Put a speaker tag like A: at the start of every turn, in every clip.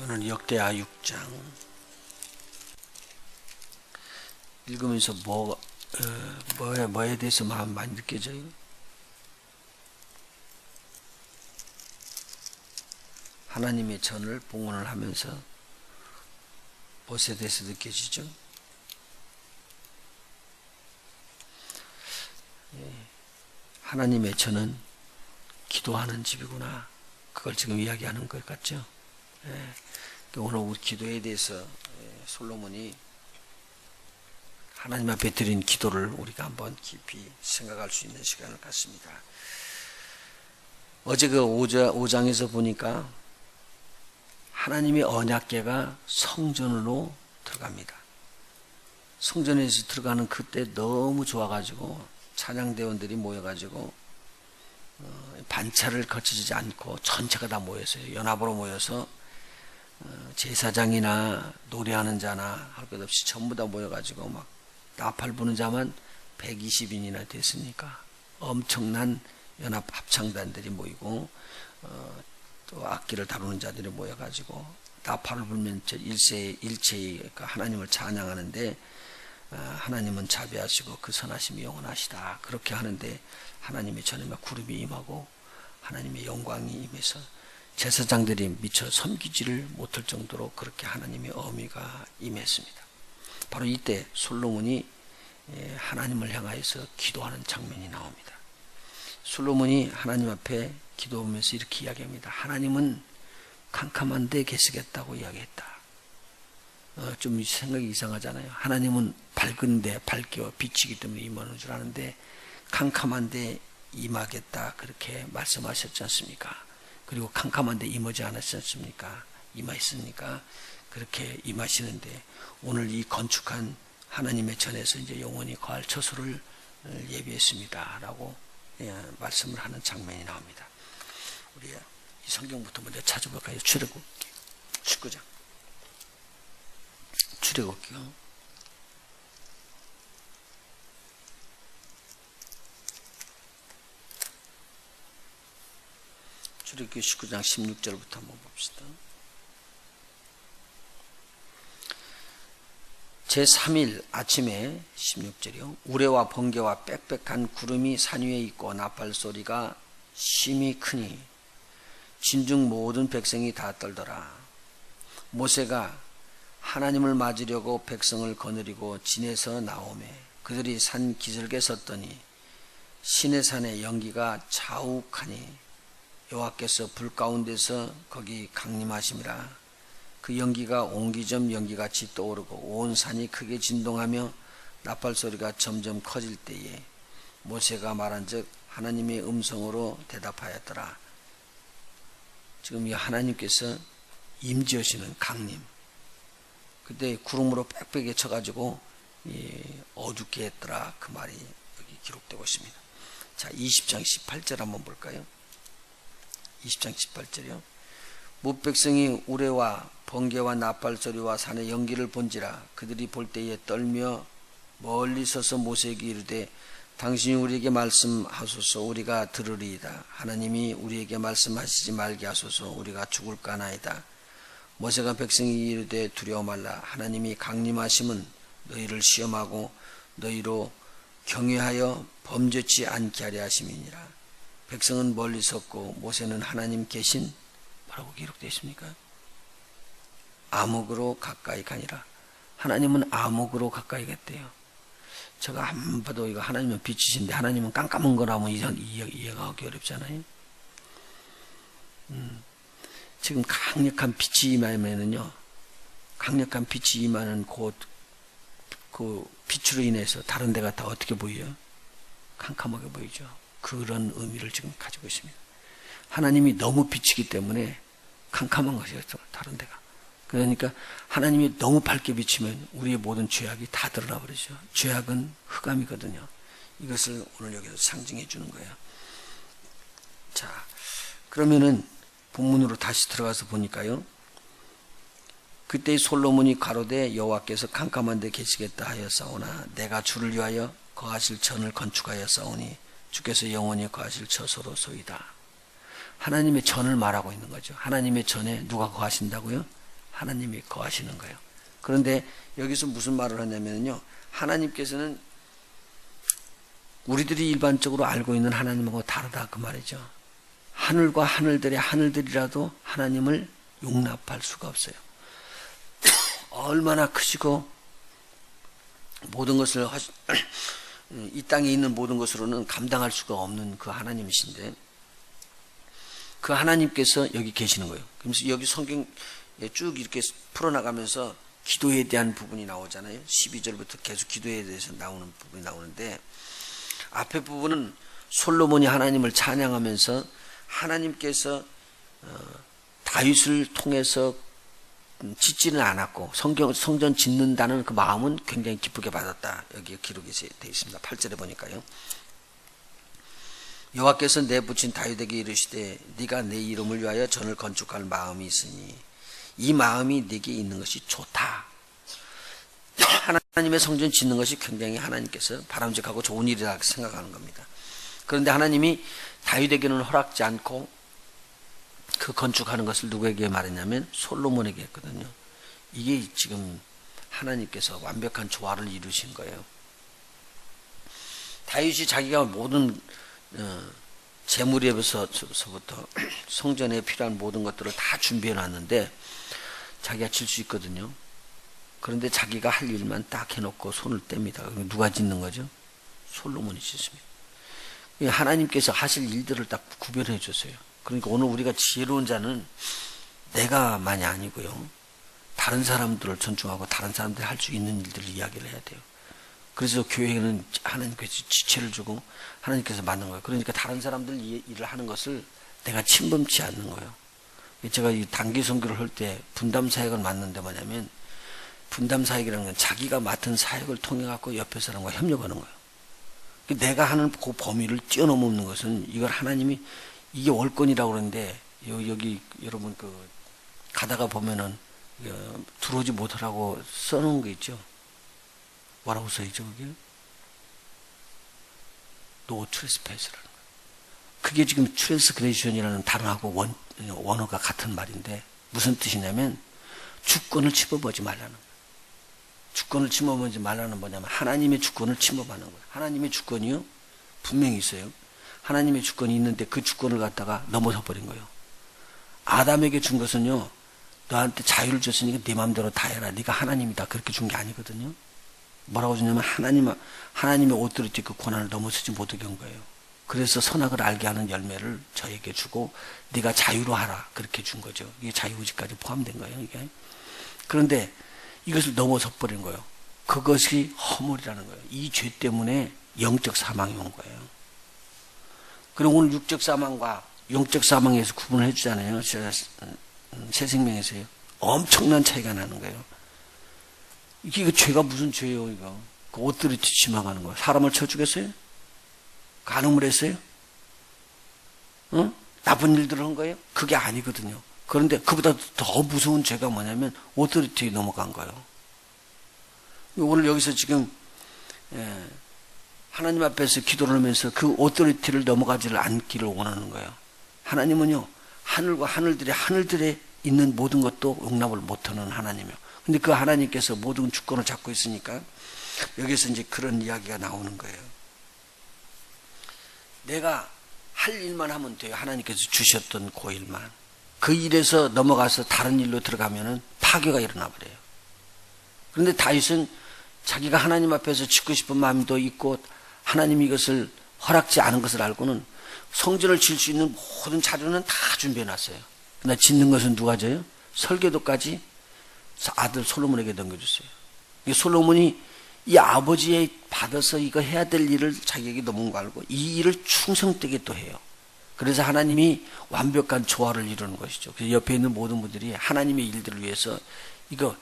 A: 그는 역대하 6장 읽으면서 뭐 어, 뭐에 뭐에 대해서 마음 많이 느껴져요? 하나님의 전을 봉헌을 하면서 무엇에 대해서 느껴지죠? 예, 하나님의 전은 기도하는 집이구나. 그걸 지금 이야기하는 것 같죠? 예, 오늘 우리 기도에 대해서 예, 솔로몬이 하나님 앞에 드린 기도를 우리가 한번 깊이 생각할 수 있는 시간을 갖습니다. 어제 그 5장에서 보니까 하나님의 언약계가 성전으로 들어갑니다. 성전에서 들어가는 그때 너무 좋아가지고 찬양대원들이 모여가지고 어, 반차를 거치지 않고 전체가 다 모였어요. 연합으로 모여서 어, 제사장이나 노래하는 자나 할 것 없이 전부 다 모여가지고 막 나팔 부는 자만 120인이나 됐으니까 엄청난 연합 합창단들이 모이고 어, 또 악기를 다루는 자들이 모여가지고 나팔을 불면 일체 일체의 그 하나님을 찬양하는데 어, 하나님은 자비하시고 그 선하심이 영원하시다. 그렇게 하는데 하나님의 전에 구름이 임하고 하나님의 영광이 임해서 제사장들이 미처 섬기지를 못할 정도로 그렇게 하나님의 어미가 임했습니다. 바로 이때 솔로몬이 예, 하나님을 향하여서 기도하는 장면이 나옵니다. 솔로몬이 하나님 앞에 기도하면서 이렇게 이야기합니다. 하나님은 캄캄한 데 계시겠다고 이야기했다. 어, 좀 생각이 이상하잖아요. 하나님은 밝은데 밝게 비치기 때문에 임하는 줄 아는데 캄캄한 데 임하겠다 그렇게 말씀하셨지 않습니까? 그리고 캄캄한 데 임하지 않았지 않습니까? 임하였으니까 그렇게 임하시는데 오늘 이 건축한 하나님의 전에서 이제 영원히 거할 처소를 예비했습니다라고 예, 말씀을 하는 장면이 나옵니다. 우리 이 성경부터 먼저 찾아볼까요? 출애굽 19장 출애굽기요. 출애굽기 19장 16절부터 한번 봅시다. 제3일 아침에 16절이요. 우레와 번개와 빽빽한 구름이 산 위에 있고 나팔 소리가 심히 크니 진중 모든 백성이 다 떨더라. 모세가 하나님을 맞으려고 백성을 거느리고 진에서 나오매 그들이 산 기슭에 섰더니 신의 산의 연기가 자욱하니 여호와께서 불 가운데서 거기 강림하심이라 그 연기가 옹기점 연기같이 떠오르고 온 산이 크게 진동하며 나팔 소리가 점점 커질 때에 모세가 말한즉 하나님의 음성으로 대답하였더라. 지금 이 하나님께서 임지으시는 강림. 그때 구름으로 빽빽하게 쳐가지고 어둡게 했더라. 그 말이 여기 기록되고 있습니다. 자, 20장 18절 한번 볼까요? 20장 18절이요. 무백성이 우레와 번개와 나팔 소리와 산의 연기를 본지라 그들이 볼 때에 떨며 멀리 서서 모세에게 이르되 당신이 우리에게 말씀하소서 우리가 들으리이다. 하나님이 우리에게 말씀하시지 말게 하소서 우리가 죽을까 나이다. 모세가 백성이 이르되 두려워 말라. 하나님이 강림하심은 너희를 시험하고 너희로 경외하여 범죄치 않게 하려 하심이니라 백성은 멀리 섰고 모세는 하나님 계신 뭐라고 기록되어 있습니까? 암흑으로 가까이 가니라. 하나님은 암흑으로 가까이 갔대요. 제가 한 봐도 이거 하나님은 빛이신데 하나님은 깜깜한 거라면 이해 가 하기 어렵잖아요. 음, 지금 강력한 빛이 임하면은요, 강력한 빛이 임하는 곧, 그 빛으로 인해서 다른 데가 다 어떻게 보여요? 캄캄하게 보이죠. 그런 의미를 지금 가지고 있습니다. 하나님이 너무 비치기 때문에 캄캄한 것이었 다른 데가. 그러니까 하나님이 너무 밝게 비치면 우리의 모든 죄악이 다 드러나 버리죠. 죄악은 흑암이거든요. 이것을 오늘 여기서 상징해 주는 거예요. 자, 그러면은 본문으로 다시 들어가서 보니까요. 그때 솔로몬이 가로되 여호와께서 캄캄한 데 계시겠다 하여 싸우나 내가 주를 위하여 거하실 전을 건축하여 싸우니 주께서 영원히 거하실 처소로 소이다. 하나님의 전을 말하고 있는 거죠. 하나님의 전에 누가 거하신다고요? 하나님이 거하시는 거예요. 그런데 여기서 무슨 말을 하냐면요. 하나님께서는 우리들이 일반적으로 알고 있는 하나님하고 다르다 그 말이죠. 하늘과 하늘들의 하늘들이라도 하나님을 용납할 수가 없어요. 얼마나 크시고 모든 것을 하시, 이 땅에 있는 모든 것으로는 감당할 수가 없는 그 하나님이신데 그 하나님께서 여기 계시는 거예요. 그래서 여기 성경 쭉 이렇게 풀어나가면서 기도에 대한 부분이 나오잖아요. 12절부터 계속 기도에 대해서 나오는 부분이 나오는데 앞에 부분은 솔로몬이 하나님을 찬양하면서 하나님께서 어, 다윗을 통해서 짓지는 않았고 성경 성전 짓는다는 그 마음은 굉장히 기쁘게 받았다. 여기 기록이 되어 있습니다. 8절에 보니까요. 여호와께서 내 부친 다윗에게 이르시되 네가 내 이름을 위하여 전을 건축할 마음이 있으니 이 마음이 네게 있는 것이 좋다. 하나님의 성전 짓는 것이 굉장히 하나님께서 바람직하고 좋은 일이라 생각하는 겁니다. 그런데 하나님이 다윗에게는 허락지 않고 그 건축하는 것을 누구에게 말했냐면 솔로몬에게 했거든요. 이게 지금 하나님께서 완벽한 조화를 이루신 거예요. 다윗이 자기가 모든 어, 재물에 서부터 성전에 필요한 모든 것들을 다 준비해 놨는데 자기가 질 수 있거든요. 그런데 자기가 할 일만 딱 해놓고 손을 뗍니다. 누가 짓는 거죠? 솔로몬이 짓습니다. 하나님께서 하실 일들을 딱 구별해 줬어요. 그러니까 오늘 우리가 지혜로운 자는 내가만이 아니고요. 다른 사람들을 존중하고 다른 사람들이 할 수 있는 일들을 이야기를 해야 돼요. 그래서 교회는 하나님께서 지체를 주고 하나님께서 만든 거예요. 그러니까 다른 사람들 일을 하는 것을 내가 침범치 않는 거예요. 제가 이 단기 선교를 할 때 분담 사역을 맡는데 뭐냐면 분담 사역이라는 건 자기가 맡은 사역을 통해 갖고 옆에 사람과 협력하는 거예요. 내가 하는 그 범위를 뛰어넘는 것은 이걸 하나님이 이게 월권이라고 그러는데 여기 여러분 그 가다가 보면은 들어오지 못하라고 써놓은 거 있죠. 뭐라고 써있죠 거기? 노 트레스페이스라는 거. 그게 지금 트랜스그레이션이라는 단어하고 원, 원어가 같은 말인데 무슨 뜻이냐면 주권을 침범하지 말라는 거예요. 주권을 침범하지 말라는 뭐냐면 하나님의 주권을 침범하는 거예요. 하나님의 주권이요 분명히 있어요. 하나님의 주권이 있는데 그 주권을 갖다가 넘어서 버린 거예요. 아담에게 준 것은요 너한테 자유를 줬으니까 네 마음대로 다 해라. 네가 하나님이다. 그렇게 준 게 아니거든요. 뭐라고 주냐면 하나님 하나님의 오토리티 그 권한을 넘어서지 못하게 한 거예요. 그래서 선악을 알게 하는 열매를 저에게 주고 네가 자유로 하라 그렇게 준 거죠. 이게 자유의지까지 포함된 거예요. 이게 그런데 이것을 넘어서 버린 거예요. 그것이 허물이라는 거예요. 이 죄 때문에 영적 사망이 온 거예요. 그리고 오늘 육적 사망과 영적 사망에서 구분을 해주잖아요. 새 생명에서요. 엄청난 차이가 나는 거예요. 이게 그 죄가 무슨 죄예요, 이거? 그 옷들이 뒤치막하는 거예요. 사람을 쳐 죽였어요? 간음을 했어요? 어? 나쁜 일들을 한 거예요? 그게 아니거든요. 그런데 그보다 더 무서운 죄가 뭐냐면 오토리티에 넘어간 거예요. 오늘 여기서 지금 예, 하나님 앞에서 기도를 하면서 그 오토리티를 넘어가지를 않기를 원하는 거예요. 하나님은요 하늘과 하늘들이 하늘들에 있는 모든 것도 용납을 못하는 하나님이요. 근데 그 하나님께서 모든 주권을 잡고 있으니까 여기서 이제 그런 이야기가 나오는 거예요. 내가 할 일만 하면 돼요. 하나님께서 주셨던 그 일만. 그 일에서 넘어가서 다른 일로 들어가면은 파괴가 일어나 버려요. 그런데 다윗은 자기가 하나님 앞에서 짓고 싶은 마음도 있고 하나님이 이것을 허락지 않은 것을 알고는 성전을 질 수 있는 모든 자료는 다 준비해 놨어요. 그러나 짓는 것은 누가 져요? 설계도까지 아들 솔로몬에게 넘겨줬어요. 솔로몬이 이 아버지의 받아서 이거 해야 될 일을 자기에게 넘은 거 알고 이 일을 충성되게 또 해요. 그래서 하나님이 완벽한 조화를 이루는 것이죠. 그래서 옆에 있는 모든 분들이 하나님의 일들을 위해서 이거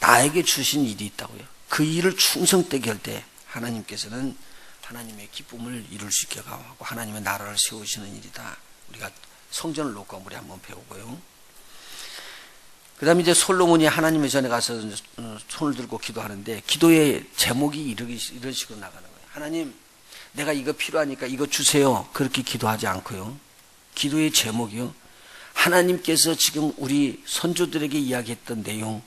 A: 나에게 주신 일이 있다고요. 그 일을 충성되게 할 때 하나님께서는 하나님의 기쁨을 이룰 수 있게 하고 하나님의 나라를 세우시는 일이다. 우리가 성전을 놓고 우리 한번 배우고요. 그 다음에 이제 솔로몬이 하나님의 전에 가서 어, 손을 들고 기도하는데 기도의 제목이 이런 식으로 나가는 거예요. 하나님, 내가 이거 필요하니까 이거 주세요. 그렇게 기도하지 않고요. 기도의 제목이요. 하나님께서 지금 우리 선조들에게 이야기했던 내용,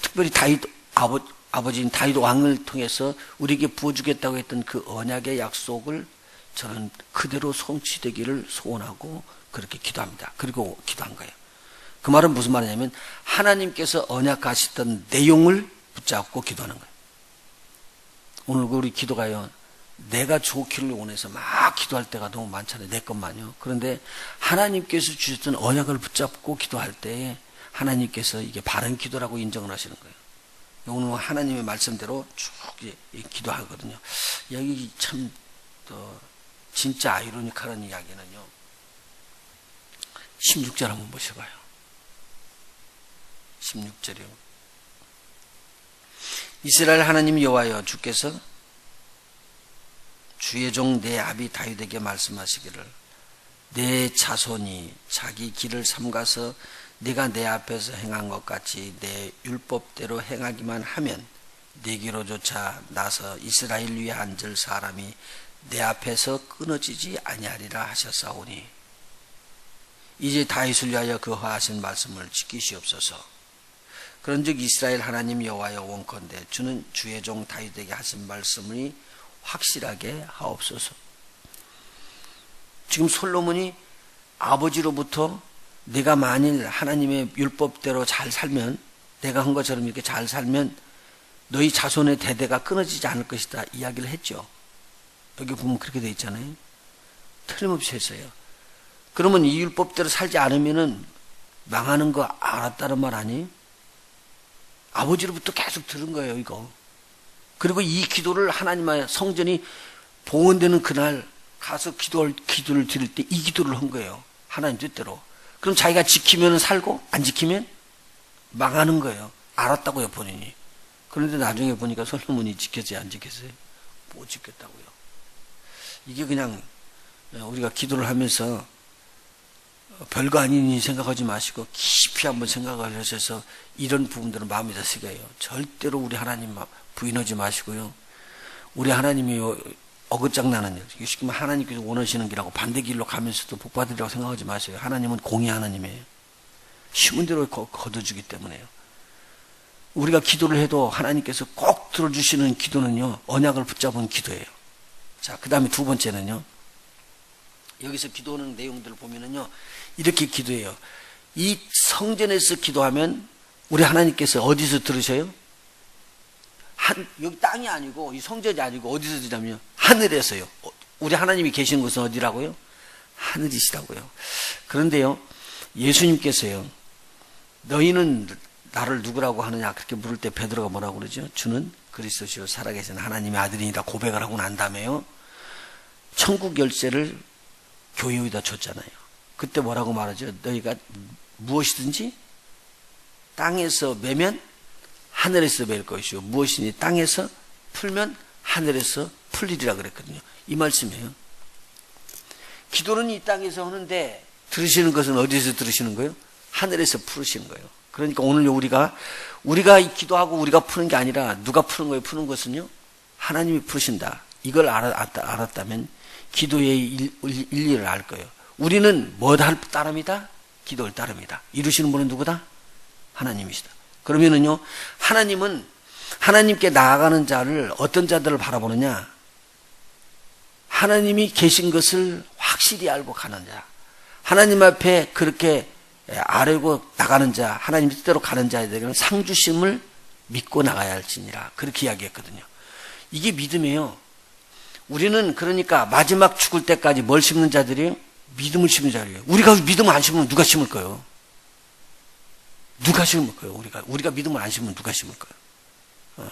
A: 특별히 다윗 아버, 아버지인 다윗 왕을 통해서 우리에게 부어주겠다고 했던 그 언약의 약속을 저는 그대로 성취되기를 소원하고 그렇게 기도합니다. 그리고 기도한 거예요. 그 말은 무슨 말이냐면 하나님께서 언약하셨던 내용을 붙잡고 기도하는 거예요. 오늘 우리 기도가요. 내가 좋기를 원해서 막 기도할 때가 너무 많잖아요. 내 것만요. 그런데 하나님께서 주셨던 언약을 붙잡고 기도할 때에 하나님께서 이게 바른 기도라고 인정을 하시는 거예요. 오늘 하나님의 말씀대로 쭉 기도하거든요. 여기 참, 또, 진짜 아이러니컬한 이야기는요. 16절 한번 보셔봐요. 16절이요. 이스라엘 하나님 여호와여 주께서 주의 종 내 아비 다윗에게 말씀하시기를 내 자손이 자기 길을 삼가서 네가 내 앞에서 행한 것 같이 내 율법대로 행하기만 하면 내게로조차 나서 이스라엘 위에 앉을 사람이 내 앞에서 끊어지지 아니하리라 하셨사오니 이제 다윗을 위하여 그 하신 말씀을 지키시옵소서. 그런즉 이스라엘 하나님 여호와여 원컨대 주는 주의 종 다윗에게 하신 말씀이 확실하게 하옵소서. 지금 솔로몬이 아버지로부터 내가 만일 하나님의 율법대로 잘 살면 내가 한 것처럼 이렇게 잘 살면 너희 자손의 대대가 끊어지지 않을 것이다 이야기를 했죠. 여기 보면 그렇게 돼 있잖아요. 틀림없이 했어요. 그러면 이 율법대로 살지 않으면은 망하는 거 알았다는 말 아니에요? 아버지로부터 계속 들은 거예요, 이거. 그리고 이 기도를 하나님의 성전이 봉헌되는 그날 가서 기도할, 기도를 드릴 때 이 기도를 한 거예요. 하나님 뜻대로. 그럼 자기가 지키면 살고, 안 지키면 망하는 거예요. 알았다고요, 본인이. 그런데 나중에 보니까 솔로몬이 지켰어요, 안 지켰어요? 못 지켰다고요. 이게 그냥 우리가 기도를 하면서 별거 아니니 생각하지 마시고 깊이 한번 생각을 하셔서 이런 부분들은 마음에다 새겨요. 절대로 우리 하나님 부인하지 마시고요. 우리 하나님이 어긋장나는 일, 쉽게 말 하나님께서 원하시는 길하고 반대 길로 가면서도 복 받으리라고 생각하지 마세요. 하나님은 공의 하나님이에요. 쉬운 대로 거둬주기 때문에요. 우리가 기도를 해도 하나님께서 꼭 들어주시는 기도는요, 언약을 붙잡은 기도예요. 자, 그 다음에 두 번째는요, 여기서 기도하는 내용들을 보면은요, 이렇게 기도해요. 이 성전에서 기도하면 우리 하나님께서 어디서 들으셔요? 한, 여기 땅이 아니고, 이 성전이 아니고, 어디서 들으냐면요, 하늘에서요. 어, 우리 하나님이 계시는 곳은 어디라고요? 하늘이시라고요. 그런데요, 예수님께서요, 너희는 나를 누구라고 하느냐 그렇게 물을 때 베드로가 뭐라고 그러죠? 주는 그리스도시요 살아계신 하나님의 아들이다 고백을 하고 난 다음에요. 천국 열쇠를 교회에다 줬잖아요. 그때 뭐라고 말하죠? 너희가 무엇이든지 땅에서 매면 하늘에서 맬 것이요. 무엇이니 땅에서 풀면 하늘에서 풀리리라 그랬거든요. 이 말씀이에요. 기도는 이 땅에서 하는데 들으시는 것은 어디서 들으시는 거예요? 하늘에서 풀으시는 거예요. 그러니까 오늘 우리가 우리가 기도하고 우리가 푸는 게 아니라 누가 푸는 거예요? 푸는 것은요. 하나님이 푸신다. 이걸 알았다, 면 기도의 일리를 알 거예요. 우리는 뭐 할 따름이다? 기도를 따릅니다. 이루시는 분은 누구다? 하나님이시다. 그러면은요, 하나님은 하나님께 나아가는 자를 어떤 자들을 바라보느냐? 하나님이 계신 것을 확실히 알고 가는 자. 하나님 앞에 그렇게 아래고 나가는 자, 하나님 뜻대로 가는 자에게는 상주심을 믿고 나가야 할지니라. 그렇게 이야기했거든요. 이게 믿음이에요. 우리는 그러니까 마지막 죽을 때까지 뭘 심는 자들이에요? 믿음을 심는 자리에요. 우리가 믿음을 안 심으면 누가 심을 거예요? 누가 심을 거예요? 우리가 우리가 믿음을 안 심으면 누가 심을 거예요? 어.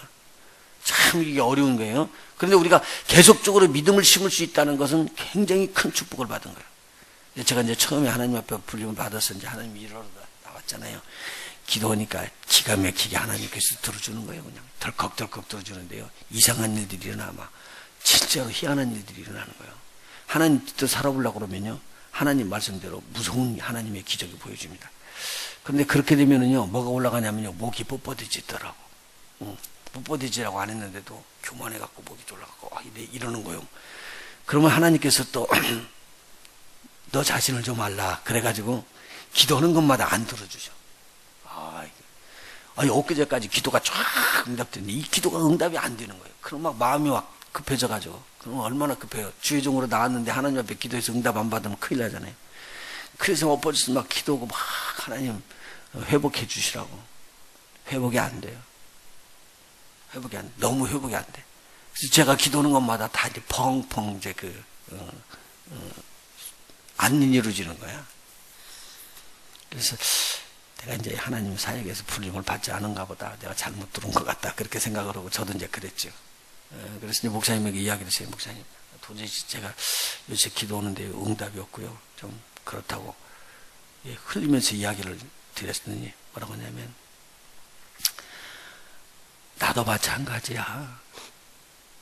A: 참 이게 어려운 거예요. 그런데 우리가 계속적으로 믿음을 심을 수 있다는 것은 굉장히 큰 축복을 받은 거예요. 제가 이제 처음에 하나님 앞에 불림을 받아서 이제 하나님 일하러 나왔잖아요. 기도하니까 기가 막히게 하나님께서 들어주는 거예요. 그냥 덜컥덜컥 들어주는데요. 이상한 일들이 일어나 막 진짜로 희한한 일들이 일어나는 거예요. 하나님 뜻 살아보려고 그러면요. 하나님 말씀대로 무서운 하나님의 기적이 보여줍니다. 그런데 그렇게 되면은요, 뭐가 올라가냐면요, 목이 뻣뻣해지더라고. 응. 뻣뻣해지라고 안 했는데도 교만해갖고 목이 올라가고, 아, 이러는 거예요. 그러면 하나님께서 또 너 자신을 좀 알라. 그래가지고 기도하는 것마다 안 들어주셔. 아, 이게. 아니, 엊그제까지 기도가 쫙 응답됐는데 이 기도가 응답이 안 되는 거예요. 그럼 막 마음이 막 급해져가지고. 그럼 얼마나 급해요. 주의종으로 나왔는데 하나님 앞에 기도해서 응답 안 받으면 큰일 나잖아요. 그래서 엎어져서 막 기도하고 막 하나님 회복해 주시라고. 회복이 안 돼요. 회복이 안 돼. 너무 회복이 안 돼. 그래서 제가 기도하는 것마다 다 이제 펑펑 이제 그, 어, 어, 안 이루어지는 거야. 그래서 내가 이제 하나님 사역에서 불림을 받지 않은가 보다. 내가 잘못 들은 것 같다. 그렇게 생각을 하고 저도 이제 그랬죠. 어, 그래서 이제 목사님에게 이야기를 했어요. 목사님, 도대체 제가 요새 기도하는데 응답이 없고요. 좀 그렇다고 예, 흘리면서 이야기를 드렸더니 뭐라고 하냐면 나도 마찬가지야.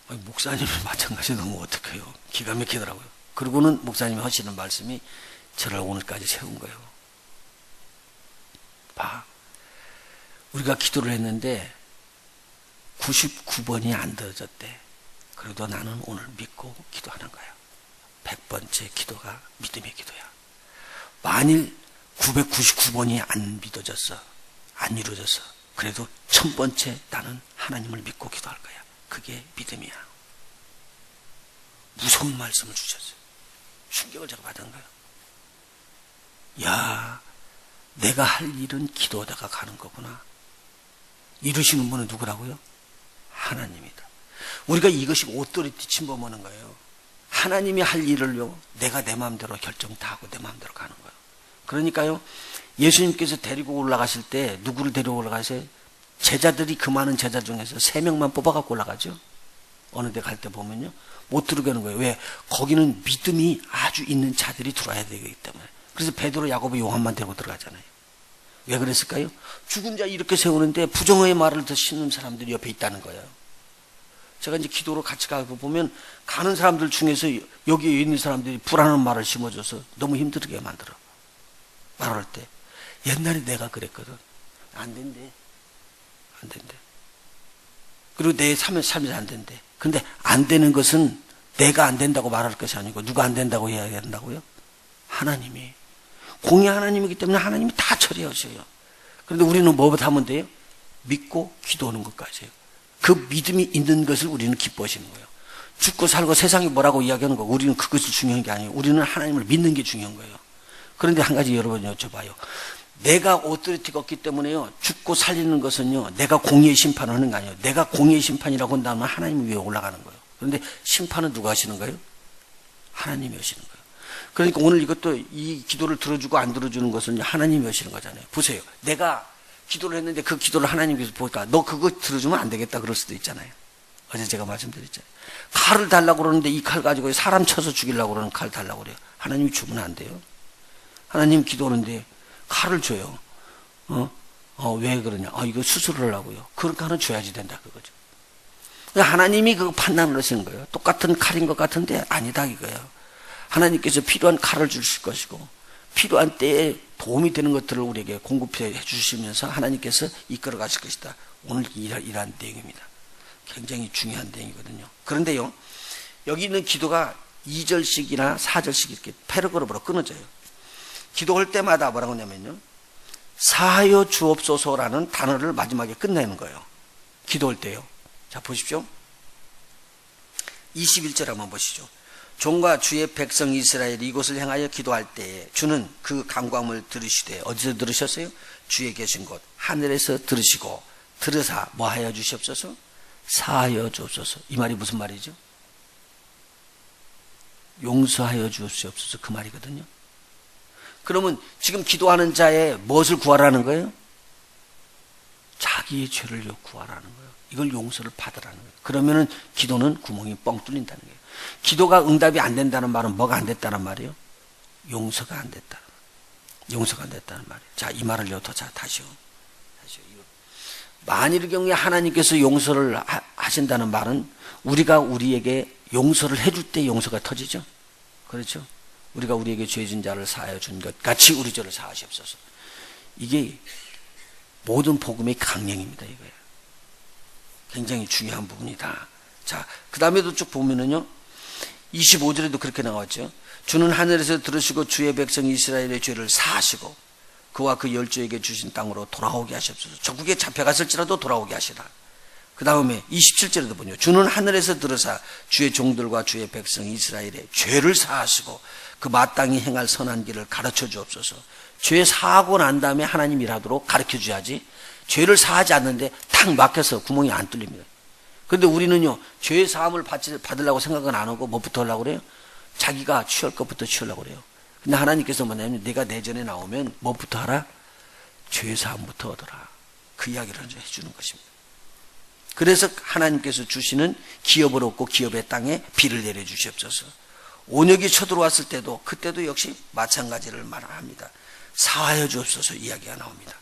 A: 아니, 목사님이 마찬가지 너무 어떡해요. 기가 막히더라고요. 그러고는 목사님이 하시는 말씀이 저를 오늘까지 세운 거예요. 봐. 우리가 기도를 했는데 99번이 안 들어졌대. 그래도 나는 오늘 믿고 기도하는 거야. 100번째 기도가 믿음의 기도야. 만일 999번이 안 믿어졌어. 안 이루어졌어. 그래도 천 번째 나는 하나님을 믿고 기도할 거야. 그게 믿음이야. 무서운 말씀을 주셨어요. 충격을 제가 받은 거예요. 야, 내가 할 일은 기도하다가 가는 거구나. 이루시는 분은 누구라고요? 하나님이다. 우리가 이것이 오토리티 침범하는 거예요. 하나님이 할 일을요, 내가 내 마음대로 결정 다 하고 내 마음대로 가는 거예요. 그러니까요, 예수님께서 데리고 올라가실 때 누구를 데리고 올라가세요? 제자들이 그 많은 제자 중에서 세 명만 뽑아갖고 올라가죠. 어느 데 갈 때 보면요. 못 들어가는 거예요. 왜? 거기는 믿음이 아주 있는 자들이 들어와야 되기 때문에. 그래서 베드로, 야고보, 요한만 데리고 들어가잖아요. 왜 그랬을까요? 죽은 자 이렇게 세우는데 부정의 말을 더 심는 사람들이 옆에 있다는 거예요. 제가 이제 기도로 같이 가고 보면 가는 사람들 중에서 여기에 있는 사람들이 불안한 말을 심어줘서 너무 힘들게 만들어. 말할 때. 옛날에 내가 그랬거든. 안 된대. 안 된대. 그리고 내 삶에, 삶에서 안 된대. 근데 안 되는 것은 내가 안 된다고 말할 것이 아니고 누가 안 된다고 해야 된다고요? 하나님이. 공의 하나님이기 때문에 하나님이 다 처리하셔요. 그런데 우리는 뭐부터 하면 돼요? 믿고 기도하는 것까지요. 그 믿음이 있는 것을 우리는 기뻐하시는 거예요. 죽고 살고 세상이 뭐라고 이야기하는 거 우리는 그것이 중요한 게 아니에요. 우리는 하나님을 믿는 게 중요한 거예요. 그런데 한 가지 여러분 여쭤봐요. 내가 오토리티가 없기 때문에요. 죽고 살리는 것은요. 내가 공의의 심판을 하는 거 아니에요. 내가 공의의 심판이라고 한다면 하나님 위에 올라가는 거예요. 그런데 심판은 누가 하시는 거예요? 하나님이 하시는 거예요. 그러니까 오늘 이것도 이 기도를 들어주고 안 들어주는 것은 하나님이 하시는 거잖아요. 보세요. 내가 기도를 했는데 그 기도를 하나님께서 보니까 너 그거 들어주면 안 되겠다 그럴 수도 있잖아요. 어제 제가 말씀드렸잖아요. 칼을 달라고 그러는데 이 칼 가지고 사람 쳐서 죽이려고 그러는 칼 달라고 그래요. 하나님이 주면 안 돼요. 하나님 기도하는데 칼을 줘요. 어? 어, 왜 그러냐? 아, 이거 수술을 하려고요. 그런 칼은 줘야지 된다, 그거죠. 하나님이 그 판단을 하시는 거예요. 똑같은 칼인 것 같은데 아니다, 이거예요. 하나님께서 필요한 칼을 주실 것이고, 필요한 때에 도움이 되는 것들을 우리에게 공급해 주시면서 하나님께서 이끌어 가실 것이다. 오늘 이러한 내용입니다. 굉장히 중요한 내용이거든요. 그런데요, 여기 있는 기도가 2절씩이나 4절씩 이렇게 패러그룹으로 끊어져요. 기도할 때마다 뭐라고 하냐면요. 사하여 주옵소서라는 단어를 마지막에 끝내는 거예요. 기도할 때요. 자, 보십시오. 21절 한번 보시죠. 종과 주의 백성 이스라엘이 이곳을 향하여 기도할 때에 주는 그 강광을 들으시되 어디서 들으셨어요? 주에 계신 곳 하늘에서 들으시고 들으사 뭐 하여 주시옵소서? 사하여 주옵소서. 이 말이 무슨 말이죠? 용서하여 주옵소서 그 말이거든요. 그러면 지금 기도하는 자의 무엇을 구하라는 거예요? 자기의 죄를 구하라는 거예요. 이걸 용서를 받으라는 거예요. 그러면은 기도는 구멍이 뻥 뚫린다는 거예요. 기도가 응답이 안 된다는 말은 뭐가 안 됐다는 말이에요? 용서가 안 됐다. 용서가 안 됐다는 말이에요. 자, 이 말을 여터 자, 다시요. 다시요. 만일의 경우에 하나님께서 용서를 하, 하신다는 말은 우리가 우리에게 용서를 해줄 때 용서가 터지죠. 그렇죠? 우리가 우리에게 죄진 자를 사하여 준 것 같이 우리 죄를 사하시옵소서. 이게 모든 복음의 강령입니다. 이거예요. 굉장히 중요한 부분이다. 자, 그 다음에도 쭉 보면은요. 25절에도 그렇게 나왔죠. 주는 하늘에서 들으시고 주의 백성 이스라엘의 죄를 사하시고 그와 그 열조에게 주신 땅으로 돌아오게 하시옵소서. 적국에 잡혀갔을지라도 돌아오게 하시라. 그 다음에 27절에도 보요 주는 하늘에서 들으사 주의 종들과 주의 백성 이스라엘의 죄를 사하시고 그 마땅히 행할 선한 길을 가르쳐 주옵소서. 죄 사하고 난 다음에 하나님 일하도록 가르쳐 줘야지. 죄를 사하지 않는데 탁 막혀서 구멍이 안 뚫립니다. 그런데 우리는요, 죄 사함을 받으려고 생각은 안 하고 뭐부터 하려고 그래요? 자기가 취할 것부터 취하려고 그래요. 근데 하나님께서 뭐냐면 내가 내전에 나오면 뭐부터 하라? 죄 사함부터 하더라. 그 이야기를 해주는 것입니다. 그래서 하나님께서 주시는 기업을 얻고 기업의 땅에 비를 내려 주시옵소서. 온역이 쳐들어왔을 때도 그때도 역시 마찬가지를 말합니다. 사하여 주옵소서 이야기가 나옵니다.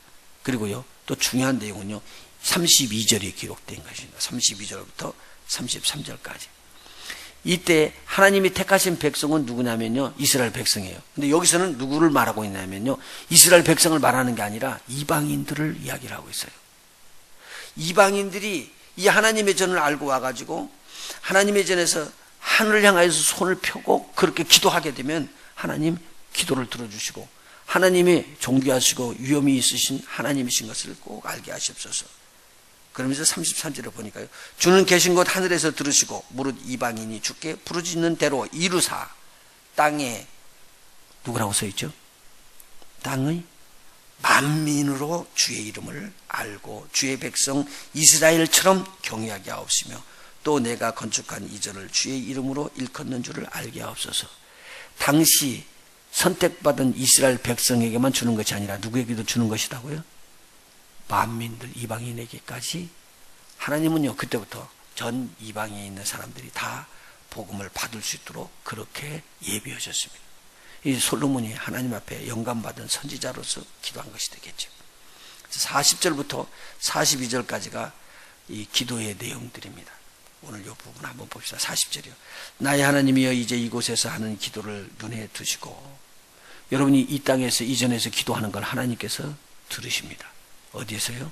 A: 그리고요 또 중요한 내용은요 32절이 기록된 것입니다. 32절부터 33절까지. 이때 하나님이 택하신 백성은 누구냐면요 이스라엘 백성이에요. 근데 여기서는 누구를 말하고 있냐면요 이스라엘 백성을 말하는 게 아니라 이방인들을 이야기를 하고 있어요. 이방인들이 이 하나님의 전을 알고 와가지고 하나님의 전에서 하늘을 향하여서 손을 펴고 그렇게 기도하게 되면 하나님 기도를 들어주시고 하나님이 존귀하시고 위엄이 있으신 하나님이신 것을 꼭 알게 하시옵소서. 그러면서 33절에 보니까요. 주는 계신 곳 하늘에서 들으시고 무릇 이방인이 주께 부르짖는 대로 이루사 땅에 누구라고 써 있죠? 땅의 만민으로 주의 이름을 알고 주의 백성 이스라엘처럼 경외하게 하옵시며 또 내가 건축한 이전을 주의 이름으로 일컫는 줄을 알게 하옵소서. 당시 선택받은 이스라엘 백성에게만 주는 것이 아니라 누구에게도 주는 것이라고요? 만민들 이방인에게까지 하나님은요 그때부터 전 이방에 있는 사람들이 다 복음을 받을 수 있도록 그렇게 예비하셨습니다. 이 솔로몬이 하나님 앞에 영감받은 선지자로서 기도한 것이 되겠죠. 40절부터 42절까지가 이 기도의 내용들입니다. 오늘 이 부분 한번 봅시다. 40절이요. 나의 하나님이여 이제 이곳에서 하는 기도를 눈에 두시고 여러분이 이 땅에서 이전에서 기도하는 걸 하나님께서 들으십니다. 어디에서요?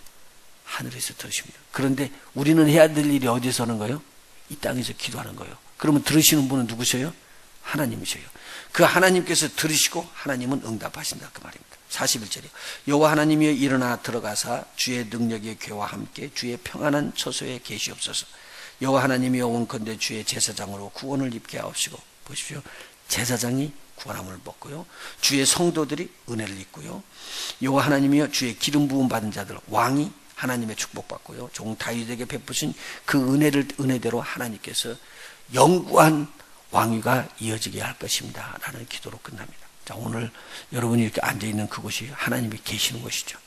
A: 하늘에서 들으십니다. 그런데 우리는 해야 될 일이 어디서 하는 거예요? 이 땅에서 기도하는 거예요. 그러면 들으시는 분은 누구세요? 하나님이세요. 그 하나님께서 들으시고 하나님은 응답하신다 그 말입니다. 41절이요. 여호와 하나님이여 일어나 들어가사 주의 능력의 괴와 함께 주의 평안한 처소에 계시옵소서. 여호와 하나님이여 원컨대 주의 제사장으로 구원을 입게 하옵시고 보십시오. 제사장이 구원함을 먹고요. 주의 성도들이 은혜를 입고요. 여호와 하나님이여 주의 기름 부음 받은 자들 왕이 하나님의 축복 받고요. 종 다윗에게 베푸신 그 은혜를 은혜대로 하나님께서 영구한 왕위가 이어지게 할 것입니다. 라는 기도로 끝납니다. 자, 오늘 여러분이 이렇게 앉아 있는 그곳이 하나님이 계시는 곳이죠.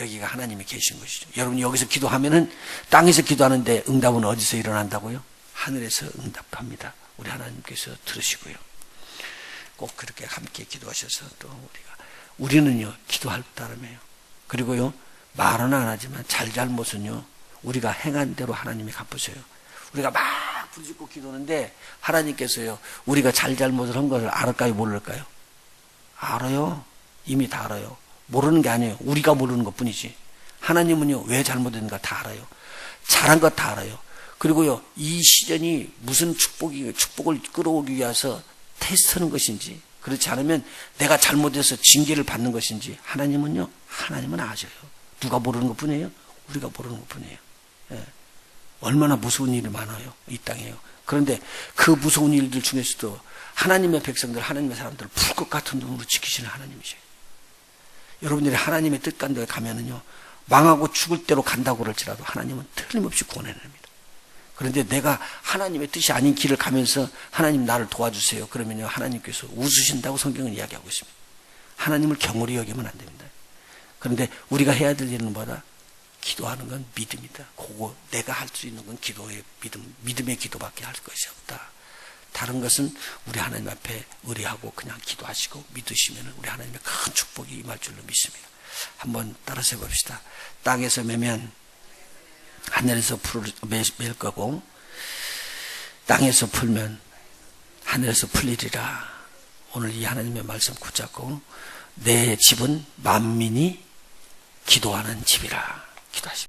A: 여기가 하나님이 계신 것이죠. 여러분이 여기서 기도하면은 땅에서 기도하는데 응답은 어디서 일어난다고요? 하늘에서 응답합니다. 우리 하나님께서 들으시고요. 꼭 그렇게 함께 기도하셔서 또 우리가 우리는요 기도할 따름이에요. 그리고요 말은 안 하지만 잘잘못은요 우리가 행한 대로 하나님이 갚으셔요. 우리가 막 부르짖고 기도하는데 하나님께서요 우리가 잘잘못을 한 것을 알을까요 모를까요? 알아요. 이미 다 알아요. 모르는 게 아니에요. 우리가 모르는 것 뿐이지. 하나님은요 왜 잘못했는가 다 알아요. 잘한 것 다 알아요. 그리고요 이 시전이 무슨 축복이 축복을 끌어오기 위해서 테스트하는 것인지 그렇지 않으면 내가 잘못해서 징계를 받는 것인지 하나님은요 하나님은 아셔요. 누가 모르는 것 뿐이에요? 우리가 모르는 것 뿐이에요. 예. 얼마나 무서운 일이 많아요 이 땅에요. 그런데 그 무서운 일들 중에서도 하나님의 백성들 하나님의 사람들을 풀 것 같은 눈으로 지키시는 하나님이셔요. 여러분들이 하나님의 뜻 간데 가면은요 망하고 죽을 대로 간다고 그럴지라도 하나님은 틀림없이 구원해냅니다 그런데 내가 하나님의 뜻이 아닌 길을 가면서 하나님 나를 도와주세요. 그러면요 하나님께서 웃으신다고 성경은 이야기하고 있습니다. 하나님을 경홀히 여기면 안 됩니다. 그런데 우리가 해야 될 일은 뭐다? 기도하는 건 믿음이다. 그거 내가 할 수 있는 건 기도의 믿음, 믿음의 기도밖에 할 것이 없다. 다른 것은 우리 하나님 앞에 의뢰하고 그냥 기도하시고 믿으시면 우리 하나님의 큰 축복이 임할 줄로 믿습니다. 한번 따라서 해봅시다. 땅에서 매면 하늘에서 풀을 맬 거고 땅에서 풀면 하늘에서 풀리리라. 오늘 이 하나님의 말씀 붙잡고 내 집은 만민이 기도하는 집이라 기도하십니다.